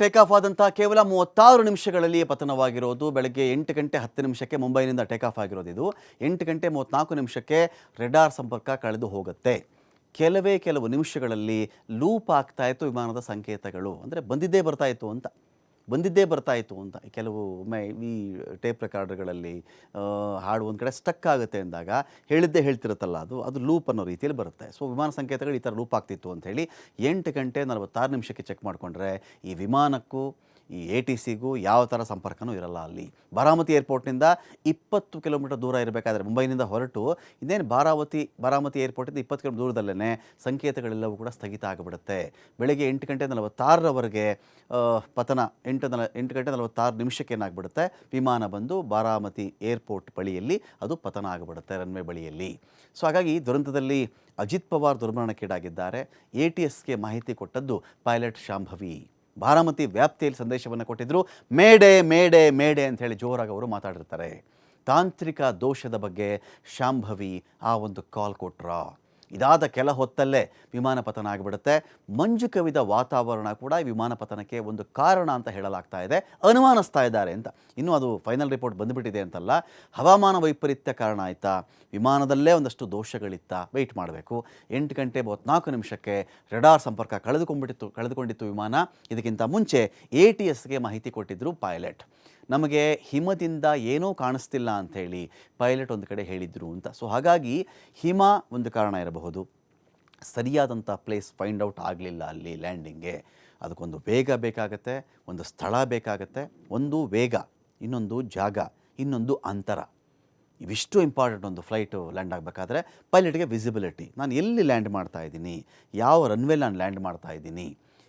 Take off ಆದಂತಹ ಕೇವಲ ಮೂವತ್ತಾರು ನಿಮಿಷಗಳಲ್ಲಿ ಪತನವಾಗಿರೋದು. ಬೆಳಗ್ಗೆ ಎಂಟು ಗಂಟೆ ಹತ್ತು ನಿಮಿಷಕ್ಕೆ ಮುಂಬೈನಿಂದ ಟೇಕ್ ಆಫ್ ಆಗಿರೋದು ಇದು. ಎಂಟು ಗಂಟೆ ಮೂವತ್ತ್ನಾಲ್ಕು ನಿಮಿಷಕ್ಕೆ ರೆಡಾರ್ ಸಂಪರ್ಕ ಕಳೆದು ಹೋಗುತ್ತೆ. ಕೆಲವೇ ಕೆಲವು ನಿಮಿಷಗಳಲ್ಲಿ ಲೂಪ್ ಆಗ್ತಾ ಇತ್ತು ವಿಮಾನದ ಸಂಕೇತಗಳು. ಅಂದರೆ ಬಂದಿದ್ದೇ ಬರ್ತಾ ಇತ್ತು ಅಂತ. ಬಂದಿದ್ದೇ ಬರ್ತಾ ಇತ್ತು ಅಂತ ಕೆಲವು ಒಮ್ಮೆ ಈ ಟೇಪ್ ರೆಕಾರ್ಡರ್ಗಳಲ್ಲಿ ಹಾಡು ಒಂದು ಕಡೆ ಸ್ಟಕ್ ಆಗುತ್ತೆ ಅಂದಾಗ ಹೇಳಿದ್ದೇ ಹೇಳ್ತಿರುತ್ತಲ್ಲ ಅದು ಅದು ಲೂಪ್ ಅನ್ನೋ ರೀತಿಯಲ್ಲಿ ಬರುತ್ತೆ. ಸೊ ವಿಮಾನ ಸಂಕೇತಗಳು ಈ ಥರ ಲೂಪ್ ಆಗ್ತಿತ್ತು ಅಂತ ಹೇಳಿ ಎಂಟು ಗಂಟೆ ನಲವತ್ತಾರು ನಿಮಿಷಕ್ಕೆ ಚೆಕ್ ಮಾಡಿಕೊಂಡ್ರೆ ಈ ವಿಮಾನಕ್ಕೂ ಈ ಎ ಟಿ ಸಿಗೂ ಯಾವ ಥರ ಸಂಪರ್ಕನೂ ಇರಲ್ಲ ಅಲ್ಲಿ. ಬಾರಾಮತಿ ಏರ್ಪೋರ್ಟ್ನಿಂದ ಇಪ್ಪತ್ತು ಕಿಲೋಮೀಟರ್ ದೂರ ಇರಬೇಕಾದ್ರೆ, ಮುಂಬೈನಿಂದ ಹೊರಟು ಇನ್ನೇನು ಬಾರಾವತಿ, ಬಾರಾಮತಿ ಏರ್ಪೋರ್ಟಿಂದ ಇಪ್ಪತ್ತು ಕಿಲೋಮೀಟರ್ ದೂರದಲ್ಲೇ ಸಂಕೇತಗಳೆಲ್ಲವೂ ಕೂಡ ಸ್ಥಗಿತ ಆಗಿಬಿಡುತ್ತೆ. ಬೆಳಗ್ಗೆ ಎಂಟು ಗಂಟೆ ನಲವತ್ತಾರರವರೆಗೆ ಪತನ ಎಂಟು ನಲ, ಎಂಟು ಗಂಟೆ ನಲವತ್ತಾರು ನಿಮಿಷಕ್ಕೆ ಏನಾಗ್ಬಿಡುತ್ತೆ? ವಿಮಾನ ಬಂದು ಬಾರಾಮತಿ ಏರ್ಪೋರ್ಟ್ ಬಳಿಯಲ್ಲಿ ಅದು ಪತನ ಆಗಿಬಿಡುತ್ತೆ ರನ್ವೇ ಬಳಿಯಲ್ಲಿ. ಸೊ, ಹಾಗಾಗಿ ದುರಂತದಲ್ಲಿ ಅಜಿತ್ ಪವಾರ್ ದುರ್ಮರಣಕ್ಕೀಡಾಗಿದ್ದಾರೆ. ಎ ಟಿ ಎಸ್ಗೆ ಮಾಹಿತಿ ಕೊಟ್ಟದ್ದು ಪೈಲಟ್ ಶಾಂಭವಿ. ಬಾರಾಮತಿ ವ್ಯಾಪ್ತಿಯಲ್ಲಿ ಸಂದೇಶವನ್ನು ಕೊಟ್ಟಿದ್ದರು ಮೇಡೆ ಮೇಡೆ ಮೇಡೆ ಅಂತ ಹೇಳಿ ಜೋರಾಗಿ ಅವರು ಮಾತಾಡಿರ್ತಾರೆ. ತಾಂತ್ರಿಕ ದೋಷದ ಬಗ್ಗೆ ಶಾಂಭವಿ ಆ ಒಂದು ಕಾಲ್ ಕೊಟ್ರ? ಇದಾದ ಕೆಲ ಹೊತ್ತಲ್ಲೇ ವಿಮಾನ ಪತನ ಆಗಿಬಿಡುತ್ತೆ. ಮಂಜು ಕವಿದ ವಾತಾವರಣ ಕೂಡ ವಿಮಾನ ಪತನಕ್ಕೆ ಒಂದು ಕಾರಣ ಅಂತ ಹೇಳಲಾಗ್ತಾ ಇದೆ. ಅನುಮಾನಿಸ್ತಾ ಇದ್ದಾರೆ ಅಂತ. ಇನ್ನೂ ಅದು ಫೈನಲ್ ರಿಪೋರ್ಟ್ ಬಂದುಬಿಟ್ಟಿದೆ ಅಂತಲ್ಲ. ಹವಾಮಾನ ವೈಪರೀತ್ಯ ಕಾರಣ ಆಯಿತಾ? ವಿಮಾನದಲ್ಲೇ ಒಂದಷ್ಟು ದೋಷಗಳಿತ್ತ? ವೆಯ್ಟ್ ಮಾಡಬೇಕು. ಎಂಟು ಗಂಟೆ ಮೂವತ್ತ್ನಾಲ್ಕು ನಿಮಿಷಕ್ಕೆ ರೆಡಾರ್ ಸಂಪರ್ಕ ಕಳೆದುಕೊಂಡ್ಬಿಟ್ಟಿತ್ತು, ಕಳೆದುಕೊಂಡಿತ್ತು ವಿಮಾನ. ಇದಕ್ಕಿಂತ ಮುಂಚೆ ಎ ಟಿ ಎಸ್ಗೆ ಮಾಹಿತಿ ಕೊಟ್ಟಿದ್ದರು ಪೈಲಟ್ ನಮಗೆ ಹಿಮದಿಂದ ಏನೂ ಕಾಣಿಸ್ತಿಲ್ಲ ಅಂಥೇಳಿ ಪೈಲಟ್ ಒಂದು ಕಡೆ ಹೇಳಿದ್ರು ಅಂತ. ಸೊ ಹಾಗಾಗಿ ಹಿಮ ಒಂದು ಕಾರಣ ಇರಬಹುದು ಸರಿಯಾದಂಥ ಪ್ಲೇಸ್ ಫೈಂಡ್ ಔಟ್ ಆಗಲಿಲ್ಲ ಅಲ್ಲಿ ಲ್ಯಾಂಡಿಂಗ್ಗೆ. ಅದಕ್ಕೊಂದು ವೇಗ ಬೇಕಾಗತ್ತೆ, ಒಂದು ಸ್ಥಳ ಬೇಕಾಗತ್ತೆ, ಒಂದು ವೇಗ, ಇನ್ನೊಂದು ಜಾಗ, ಇನ್ನೊಂದು ಅಂತರ. ಇವಿಷ್ಟು ಇಂಪಾರ್ಟೆಂಟ್ ಒಂದು ಫ್ಲೈಟು ಲ್ಯಾಂಡ್ ಆಗಬೇಕಾದ್ರೆ ಪೈಲಟ್ಗೆ ವಿಸಿಬಿಲಿಟಿ ನಾನು ಎಲ್ಲಿ ಲ್ಯಾಂಡ್ ಮಾಡ್ತಾ ಇದ್ದೀನಿ? ಯಾವ ರನ್ವೇ ನಾನು ಲ್ಯಾಂಡ್ ಮಾಡ್ತಾ ಇದ್ದೀನಿ?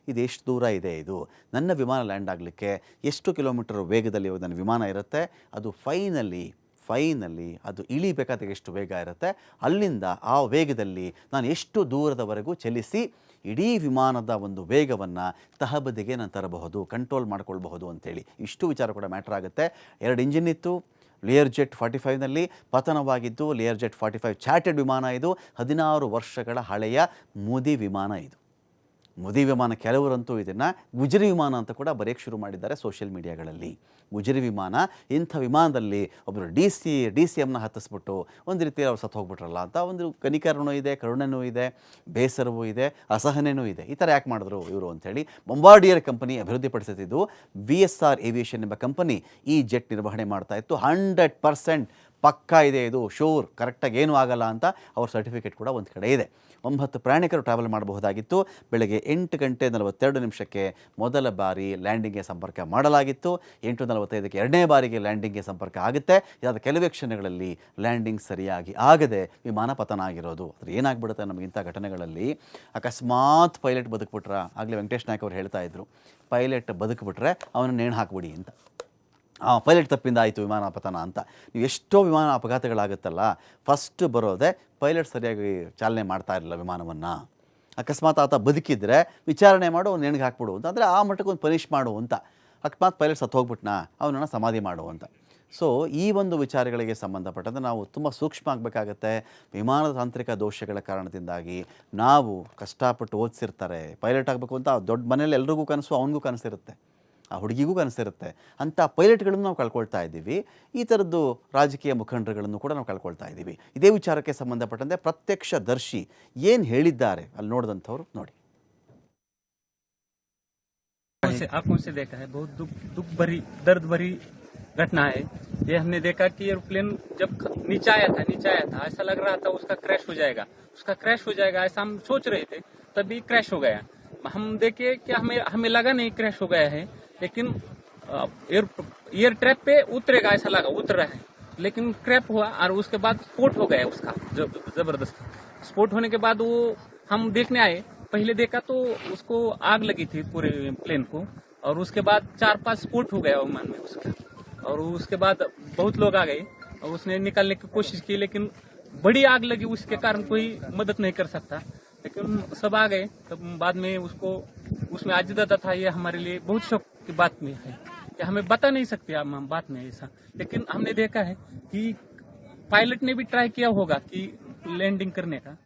ಇದು ಎಷ್ಟು ದೂರ ಇದೆ ಇದು? ನನ್ನ ವಿಮಾನ ಲ್ಯಾಂಡ್ ಆಗಲಿಕ್ಕೆ ಎಷ್ಟು ಕಿಲೋಮೀಟರ್ ವೇಗದಲ್ಲಿ ನನ್ನ ವಿಮಾನ ಇರುತ್ತೆ? ಅದು ಫೈನಲ್ಲಿ ಫೈನಲ್ಲಿ ಅದು ಇಳಿಬೇಕಾದಾಗ ಎಷ್ಟು ವೇಗ ಇರುತ್ತೆ? ಅಲ್ಲಿಂದ ಆ ವೇಗದಲ್ಲಿ ನಾನು ಎಷ್ಟು ದೂರದವರೆಗೂ ಚಲಿಸಿ ಇಡೀ ವಿಮಾನದ ಒಂದು ವೇಗವನ್ನು ತಹಬದಿಗೆ ನಾನು ತರಬಹುದು ಕಂಟ್ರೋಲ್ ಮಾಡ್ಕೊಳ್ಬಹುದು ಅಂತೇಳಿ. ಇಷ್ಟು ವಿಚಾರ ಕೂಡ ಮ್ಯಾಟ್ರ್ ಆಗುತ್ತೆ. ಎರಡು ಇಂಜಿನ್ ಇತ್ತು ಲಿಯರ್ ಜೆಟ್ ಫಾರ್ಟಿ ಫೈವ್ನಲ್ಲಿ ಪತನವಾಗಿದ್ದು Lear jet forty five chartered ವಿಮಾನ ಇದು. ಹದಿನಾರು ವರ್ಷಗಳ ಹಳೆಯ ಮೋದಿ ವಿಮಾನ ಇದು. ಮುದಿ ವಿಮಾನ ಕೆಲವರಂತೂ ಇದನ್ನು ಗುಜರಿ ವಿಮಾನ ಅಂತ ಕೂಡ ಬರೆಯೋಕ್ಕೆ ಶುರು ಮಾಡಿದ್ದಾರೆ ಸೋಷಿಯಲ್ ಮೀಡಿಯಾಗಳಲ್ಲಿ. ಗುಜರಿ ವಿಮಾನ ಇಂಥ ವಿಮಾನದಲ್ಲಿ ಒಬ್ಬರು ಡಿ ಸಿ ಡಿ ಸಿ ಎಮ್ನ ಹತ್ತಿಸ್ಬಿಟ್ಟು ಒಂದು ರೀತಿಯಲ್ಲಿ ಅವ್ರು ಸತ್ತು ಹೋಗ್ಬಿಟ್ರಲ್ಲ ಅಂತ ಒಂದು ಕನಿಕರಣೂ ಇದೆ, ಕರುಣನೂ ಇದೆ, ಬೇಸರವೂ ಇದೆ ಅಸಹನೆಯೂ ಇದೆ. ಈ ಥರ ಯಾಕೆ ಮಾಡಿದ್ರು ಇವರು ಅಂಥೇಳಿ ಬೊಂಬಾರ್ಡಿಯರ್ ಕಂಪನಿ ಅಭಿವೃದ್ಧಿಪಡಿಸುತ್ತಿದ್ದು ವಿ ಎಸ್ ಆರ್ ಏವಿಯೇಷನ್ ಎಂಬ ಕಂಪನಿ ಈ ಜೆಟ್ ನಿರ್ವಹಣೆ ಮಾಡ್ತಾ ಇತ್ತು. ಹಂಡ್ರೆಡ್ ಪರ್ಸೆಂಟ್ ಪಕ್ಕಾ ಇದೆ ಇದು ಶೂರ್ ಕರೆಕ್ಟಾಗಿ ಏನೂ ಆಗಲ್ಲ ಅಂತ ಅವ್ರ ಸರ್ಟಿಫಿಕೇಟ್ ಕೂಡ ಒಂದು ಕಡೆ ಇದೆ. ಒಂಬತ್ತು ಪ್ರಯಾಣಿಕರು ಟ್ರಾವೆಲ್ ಮಾಡಬಹುದಾಗಿತ್ತು. ಬೆಳಗ್ಗೆ ಎಂಟು ಗಂಟೆ ನಲವತ್ತೆರಡು ನಿಮಿಷಕ್ಕೆ ಮೊದಲ ಬಾರಿ ಲ್ಯಾಂಡಿಂಗ್ಗೆ ಸಂಪರ್ಕ ಮಾಡಲಾಗಿತ್ತು. ಎಂಟು ನಲವತ್ತೈದಕ್ಕೆ ಎರಡನೇ ಬಾರಿಗೆ ಲ್ಯಾಂಡಿಂಗ್ಗೆ ಸಂಪರ್ಕ ಆಗುತ್ತೆ. ಇದಾದ ಕೆಲವೇ ಕ್ಷಣಗಳಲ್ಲಿ ಲ್ಯಾಂಡಿಂಗ್ ಸರಿಯಾಗಿ ಆಗದೆ ವಿಮಾನ ಪತನ ಆಗಿರೋದು. ಅದ್ರ ಏನಾಗ್ಬಿಡುತ್ತೆ ನಮಗಿಂಥ ಘಟನೆಗಳಲ್ಲಿ? ಅಕಸ್ಮಾತ್ ಪೈಲಟ್ ಬದುಕ್ಬಿಟ್ರ? ಆಗಲೇ ವೆಂಕಟೇಶ್ ನಾಯ್ಕ ಅವರು ಹೇಳ್ತಾ ಇದ್ರು ಪೈಲಟ್ ಬದುಕ್ಬಿಟ್ರೆ ಅವನ ನೇಣು ಹಾಕ್ಬಿಡಿ ಅಂತ. ಪೈಲಟ್ ತಪ್ಪಿಂದ ಆಯಿತು ವಿಮಾನ ಅಪತನ ಅಂತ. ನೀವು ಎಷ್ಟೋ ವಿಮಾನ ಅಪಘಾತಗಳಾಗುತ್ತಲ್ಲ ಫಸ್ಟ್ ಬರೋದೇ ಪೈಲಟ್ ಸರಿಯಾಗಿ ಚಾಲನೆ ಮಾಡ್ತಾ ಇರಲಿಲ್ಲ ವಿಮಾನವನ್ನು. ಅಕಸ್ಮಾತ್ ಆತ ಬದುಕಿದ್ರೆ ವಿಚಾರಣೆ ಮಾಡು, ಅವ್ನು ನೆಣಗೆ ಹಾಕ್ಬಿಡು ಅಂತ. ಅಂದರೆ ಆ ಮಟ್ಟಕ್ಕೆ ಒಂದು ಪನಿಷ್ ಮಾಡು ಅಂತ. ಅಕಸ್ಮಾತ್ ಪೈಲಟ್ ಸತ್ತು ಹೋಗ್ಬಿಟ್ನಾ, ಅವನನ್ನು ಸಮಾಧಿ ಮಾಡು ಅಂತ. ಸೊ ಈ ಒಂದು ವಿಚಾರಗಳಿಗೆ ಸಂಬಂಧಪಟ್ಟಂತೆ ನಾವು ತುಂಬ ಸೂಕ್ಷ್ಮ ಆಗಬೇಕಾಗತ್ತೆ. ವಿಮಾನದ ತಾಂತ್ರಿಕ ದೋಷಗಳ ಕಾರಣದಿಂದಾಗಿ ನಾವು ಕಷ್ಟಪಟ್ಟು ಓದಿಸಿರ್ತಾರೆ, ಪೈಲಟ್ ಆಗಬೇಕು ಅಂತ ದೊಡ್ಡ ಮನೇಲಿ ಎಲ್ರಿಗೂ ಕನಸು, ಅವನಿಗೂ ಕನಸಿರುತ್ತೆ. ಆ ಹುಡುಗಿಗೂ ಕನಸಿರುತ್ತೆ ಅಂಥ ಪೈಲಟ್ಗಳನ್ನು ನಾವು ಕಳ್ಕೊಳ್ತಾ ಇದ್ದೀವಿ ಈ ಥರದ್ದು ರಾಜಕೀಯ ಮುಖಂಡರುಗಳನ್ನು ಕೂಡ ನಾವು ಕಳ್ಕೊಳ್ತಾ ಇದ್ದೀವಿ ಇದೇ ವಿಚಾರಕ್ಕೆ ಸಂಬಂಧಪಟ್ಟಂತೆ ಪ್ರತ್ಯಕ್ಷದರ್ಶಿ ಏನು ಹೇಳಿದ್ದಾರೆ ಅಲ್ಲಿ ನೋಡಿದಂಥವ್ರು ನೋಡಿ आंखों से आंखों से देखा है बहुत दुख दुख भरी दर्द भरी घटना है ये हमने देखा कि एरोप्लेन जब ख- नीचे आया था नीचे आया था ऐसा लग रहा था उसका क्रैश हो जाएगा उसका क्रैश हो जाएगा ऐसा हम सोच रहे थे तभी क्रैश हो गया हम देखे कि हमें हमें लगा नहीं क्रैश हो गया है लेकिन एयर एयर ट्रैप पे उतरेगा ऐसा लगा, उतर रहा है। लेकिन क्रैप हुआ और उसके बाद स्पोर्ट हो गया उसका ज़बरदस्त। स्पोर्ट होने के बाद वो हम देखने आए। पहले देखा तो उसको आग लगी थी पूरे प्लेन को, और उसके बाद चार पाँच स्पोर्ट हो गया विमान में उसका। और उसके बाद बहुत लोग आ गए, और उसने निकालने की कोशिश की, लेकिन बड़ी आग लगी, उसके कारण कोई मदद नहीं कर सकता। लेकिन सब आ गए, तब बाद में उसको, उसमें आजिदा था, ये हमारे लिए बहुत शौक की बात में है। कि हमें बता नहीं सकते हम हम बात में ऐसा। लेकिन हमने देखा है कि पायलट ने भी ट्राई किया होगा कि लैंडिंग करने का।